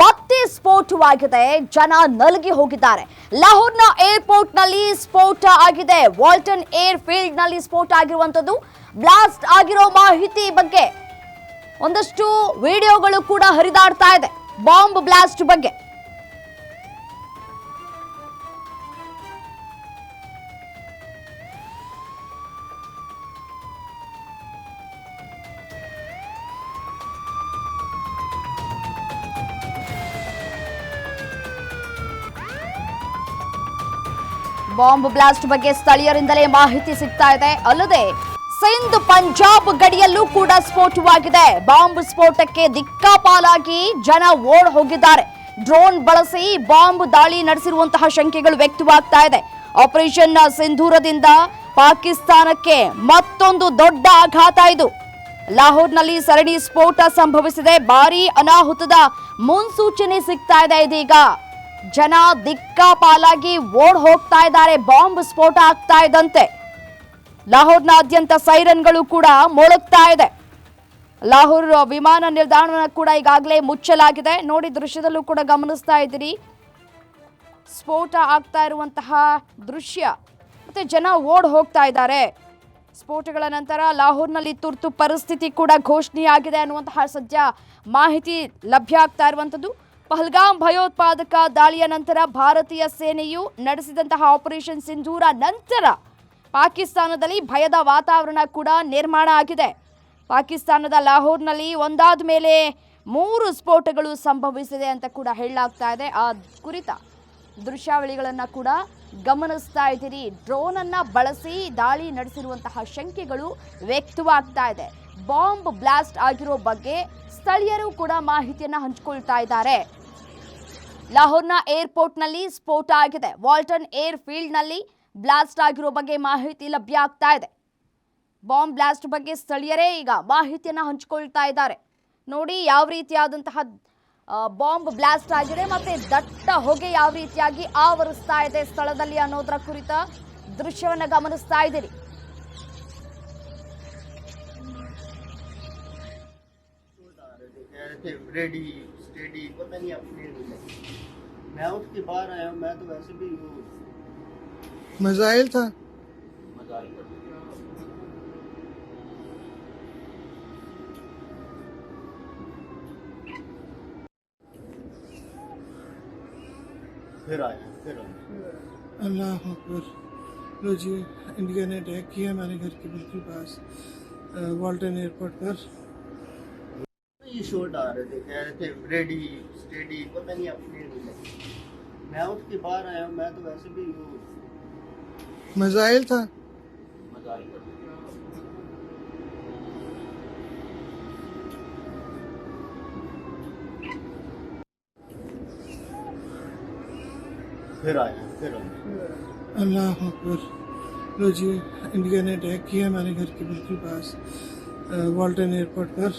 ಮತ್ತೆ ಸ್ಫೋಟವಾಗಿದೆ ಜನ ನಲಗಿ ಹೋಗಿದ್ದಾರೆ. ಲಾಹೋರ್ನ ಏರ್ಪೋರ್ಟ್ನಲ್ಲಿ ಸ್ಫೋಟ ಆಗಿದೆ. ವಾಲ್ಟನ್ ಏರ್ ಫೀಲ್ಡ್ನಲ್ಲಿ ಸ್ಫೋಟ ಆಗಿರುವಂತದ್ದು ಬ್ಲಾಸ್ಟ್ ಆಗಿರೋ ಮಾಹಿತಿ ಬಗ್ಗೆ ಒಂದಷ್ಟು ವಿಡಿಯೋಗಳು ಕೂಡ ಹರಿದಾಡ್ತಾ ಇದೆ. ಬಾಂಬ್ ಬ್ಲಾಸ್ಟ್ ಬಗ್ಗೆ. ಬಾಂಬ್ ಬ್ಲಾಸ್ಟ್ ಬಗ್ಗೆ ಸ್ಥಳೀಯರಿಂದಲೇ ಮಾಹಿತಿ ಸಿಗ್ತಾ ಇದೆ. ಅಲ್ಲದೆ, ಸಿಂಧ್ ಪಂಜಾಬ್ ಗಡಿಯಲ್ಲೂ ಕೂಡ ಸ್ಫೋಟವಾಗಿದೆ. ಬಾಂಬ್ ಸ್ಫೋಟಕ್ಕೆ ದಿಕ್ಕಾಪಾಲಾಗಿ ಜನ ಓಡ್ ಹೋಗಿದ್ದಾರೆ. ಡ್ರೋನ್ ಬಳಸಿ ಬಾಂಬ್ ದಾಳಿ ನಡೆಸಿರುವಂತಹ ಶಂಕೆಗಳು ವ್ಯಕ್ತವಾಗ್ತಾ ಇದೆ. ಆಪರೇಷನ್ ಸಿಂಧೂರದಿಂದ ಪಾಕಿಸ್ತಾನಕ್ಕೆ ಮತ್ತೊಂದು ದೊಡ್ಡ ಆಘಾತ ಇದು. ಲಾಹೋರ್ನಲ್ಲಿ ಸರಣಿ ಸ್ಫೋಟ ಸಂಭವಿಸಿದೆ. ಭಾರೀ ಅನಾಹುತದ ಮುನ್ಸೂಚನೆ ಸಿಗ್ತಾ ಇದೆ ಇದೀಗ. ಜನ ದಿಕ್ಕಾಪಾಲಾಗಿ ಓಡ್ ಹೋಗ್ತಾ ಇದ್ದಾರೆ. ಬಾಂಬ್ ಸ್ಫೋಟ ಆಗ್ತಾ ಇದ್ದಂತೆ. ಲಾಹೋರ್ನಾದ್ಯಂತ ಸೈರನ್ಗಳು ಕೂಡ ಮೊಳಗ್ತಾ ಇದೆ. ಲಾಹೋರ್ ವಿಮಾನ ನಿಲ್ದಾಣ ಕೂಡ ಈಗಾಗಲೇ ಮುಚ್ಚಲಾಗಿದೆ. ನೋಡಿ, ದೃಶ್ಯದಲ್ಲೂ ಕೂಡ ಗಮನಿಸ್ತಾ ಇದ್ದೀರಿ. ಸ್ಫೋಟ ಆಗ್ತಾ ಇರುವಂತಹ ದೃಶ್ಯ. ಮತ್ತೆ ಜನ ಓಡ್ ಹೋಗ್ತಾ ಇದ್ದಾರೆ. ಸ್ಫೋಟಗಳ ನಂತರ ಲಾಹೋರ್ನಲ್ಲಿ ತುರ್ತು ಪರಿಸ್ಥಿತಿ ಕೂಡ ಘೋಷಣೆಯಾಗಿದೆ ಅನ್ನುವಂತಹ ಸದ್ಯ ಮಾಹಿತಿ ಲಭ್ಯ ಆಗ್ತಾ ಇರುವಂಥದ್ದು. ಪಹಲ್ಗಾಮ್ ಭಯೋತ್ಪಾದಕ ದಾಳಿಯ ನಂತರ ಭಾರತೀಯ ಸೇನೆಯು ನಡೆಸಿದಂತಹ ಆಪರೇಷನ್ ಸಿಂಧೂರ ನಂತರ ಪಾಕಿಸ್ತಾನದಲ್ಲಿ ಭಯದ ವಾತಾವರಣ ಕೂಡ ನಿರ್ಮಾಣ ಆಗಿದೆ. ಪಾಕಿಸ್ತಾನದ ಲಾಹೋರ್ನಲ್ಲಿ ಒಂದಾದ ಮೇಲೆ ಮೂರು ಸ್ಫೋಟಗಳು ಸಂಭವಿಸಿದೆ ಅಂತ ಕೂಡ ಹೇಳಲಾಗ್ತಾ ಇದೆ. ಆ ಕುರಿತ ದೃಶ್ಯಾವಳಿಗಳನ್ನು ಕೂಡ ಗಮನಿಸ್ತಾ ಇದ್ದೀರಿ. ಡ್ರೋನ್ ಅನ್ನ ಬಳಸಿ ದಾಳಿ ನಡೆಸಿರುವಂತಹ ಶಂಕೆಗಳು ವ್ಯಕ್ತವಾಗ್ತಾ ಇದೆ. ಬಾಂಬ್ ಬ್ಲಾಸ್ಟ್ ಆಗಿರೋ ಬಗ್ಗೆ ಸ್ಥಳೀಯರು ಕೂಡ ಮಾಹಿತಿಯನ್ನು ಹಂಚಿಕೊಳ್ತಾ ಇದ್ದಾರೆ. ಲಾಹೋರ್ನ ಏರ್ಪೋರ್ಟ್ನಲ್ಲಿ ಸ್ಫೋಟ ಆಗಿದೆ. ವಾಲ್ಟನ್ ಏರ್ ಫೀಲ್ಡ್ನಲ್ಲಿ ಬ್ಲಾಸ್ಟ್ ಆಗಿರೋ ಬಗ್ಗೆ ಮಾಹಿತಿ ಲಭ್ಯ ಆಗ್ತಾ ಇದೆ. ಬಾಂಬ್ ಬ್ಲಾಸ್ಟ್ ಬಗ್ಗೆ ಸ್ಥಳೀಯರೇ ಈಗ ಮಾಹಿತಿಯನ್ನು ಹಂಚಿಕೊಳ್ತಾ ಇದ್ದಾರೆ. ನೋಡಿ, ಯಾವ ರೀತಿಯಾದಂತಹ ಬಾಂಬ್ ಬ್ಲಾಸ್ಟ್ ಆಗಿದೆ ಮತ್ತೆ ದಟ್ಟ ಹೊಗೆ ಯಾವ ರೀತಿಯಾಗಿ ಆವರಿಸ್ತಾ ಇದೆ ಸ್ಥಳದಲ್ಲಿ ಅನ್ನೋದರ ಕುರಿತ ದೃಶ್ಯವನ್ನು ಗಮನಿಸ್ತಾ ಇದ್ದೀರಿ. रेडी स्टेडी पता नहीं अपने मैं उठ के बाहर आया हूँ मैं तो वैसे भी वो मिसाइल था? फिर आया फिर आया। अल्लाह अकबर लो जी इंडिया ने अटैक किया हमारे घर के बिल्कुल पास वाल्टन एयरपोर्ट पर। ये शॉट आ रहे थे कह रहे थे रेडी स्टेडी पता नहीं अपने मैं उठ के बाहर आया हूँ मैं तो वैसे भी वो मिसाइल था? फिर आया फिर आया। अल्लाह अकबर लो जी इंडिया ने अटैक किया हमारे घर के बिल्कुल पास वाल्टन एयरपोर्ट पर।